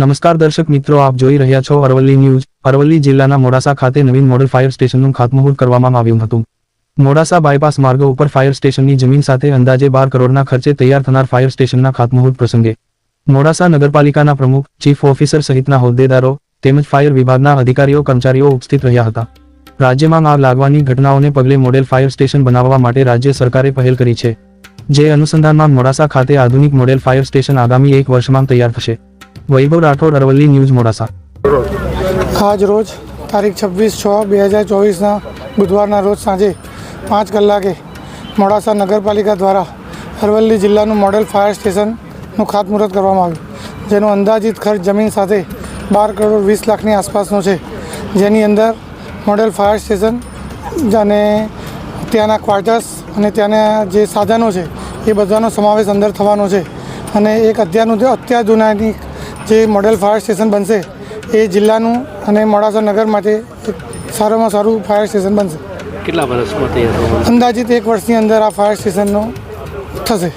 નમસ્કાર દર્શક મિત્રો, આપ જોઈ રહ્યા છો અરવલ્લી ન્યૂઝ. અરવલ્લી જિલ્લાના મોડાસા ખાતે નવીન મોડેલ ફાયર સ્ટેશનનું ખાતમુહૂર્ત કરવામાં આવ્યું હતું. મોડાસા બાયપાસ માર્ગ ઉપર ફાયર સ્ટેશનની જમીન સાથે અંદાજે બાર કરોડના ખર્ચે તૈયાર થનાર ફાયર સ્ટેશનના ખાતમુહૂર્ત પ્રસંગે. મોડાસા નગરપાલિકાના પ્રમુખ, ચીફ ઓફિસર સહિતના હોદ્દેદારો તેમજ ફાયર વિભાગના અધિકારીઓ, કર્મચારીઓ ઉપસ્થિત રહ્યા હતા. રાજ્યમાં આગ લાગવાની ઘટનાઓને પગલે મોડેલ ફાયર સ્ટેશન બનાવવા માટે રાજ્ય સરકારે પહેલ કરી છે. જે અનુસંધાનમાં મોડાસા ખાતે આધુનિક મોડેલ ફાયર સ્ટેશન આગામી એક વર્ષમાં તૈયાર થશે. વૈભવ રાઠોડ અરવલ્લી ન્યૂઝ મોડાસા. આજ રોજ તારીખ છવ્વીસ છ બે હજાર ચોવીસના બુધવારના રોજ સાંજે પાંચ કલાકે મોડાસા નગરપાલિકા દ્વારા અરવલ્લી જિલ્લાનું મોડેલ ફાયર સ્ટેશનનું ખાતમુહૂર્ત કરવામાં આવ્યું, જેનો અંદાજિત ખર્ચ જમીન સાથે બાર કરોડ વીસ લાખની આસપાસનો છે. જેની અંદર મોડેલ ફાયર સ્ટેશન અને ત્યાંના ક્વાર્ટર્સ અને ત્યાંના જે સાધનો છે, એ બધાનો સમાવેશ અંદર થવાનો છે. અને એક અત્યારનું અત્યાધુનાની જે મોડેલ ફાયર સ્ટેશન બનશે એ જિલ્લાનું અને મોડાસા નગર માટે સારામાં સારું ફાયર સ્ટેશન બનશે. કેટલા વર્ષમાં અંદાજિત એક વર્ષની અંદર આ ફાયર સ્ટેશનનો થશે.